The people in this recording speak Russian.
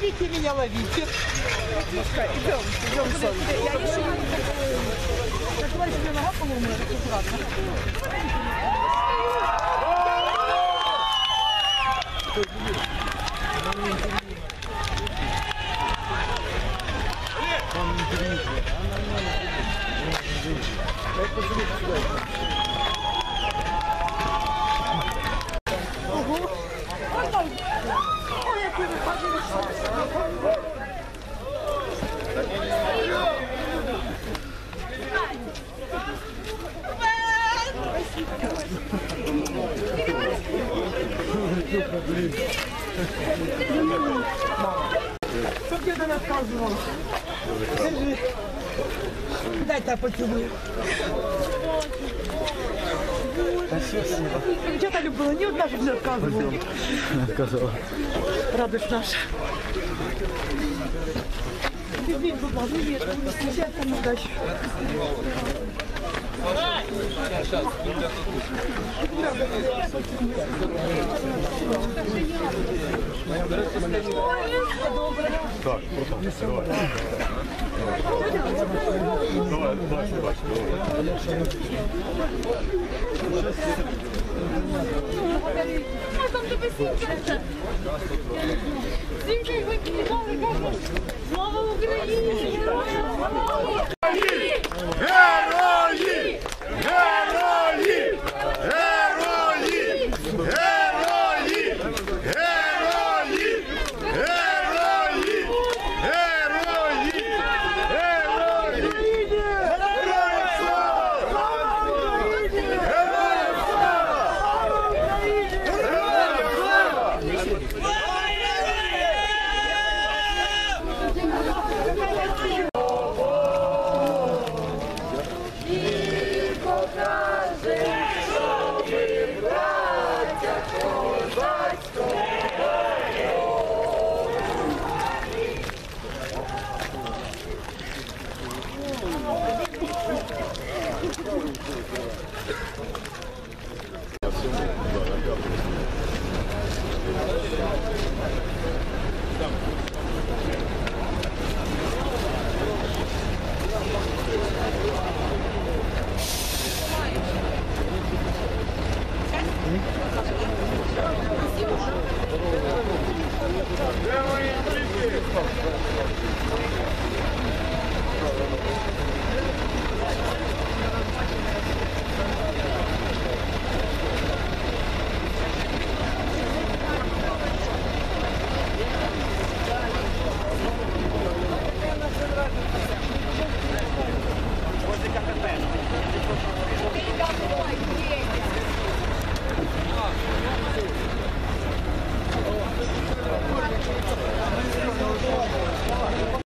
Ловите меня, ловите. Мишка, идем, идем, солнце. Я еще Так, давай себе нога поломаю, так ладно. Ой, Що ти до нас казував? Скажи. Дайте я поцілую. Дівчата любила, ні одна ж не відказувала. Казала. Радость наша. Візьміть, будь ласка, візьміть. Щастя, удачі. Так, потом. Давай. Давай, давай, давай. там тебе сімка. Сімка, як ви кидали, кажуть, слава Україні! Героям слава! Спасибо.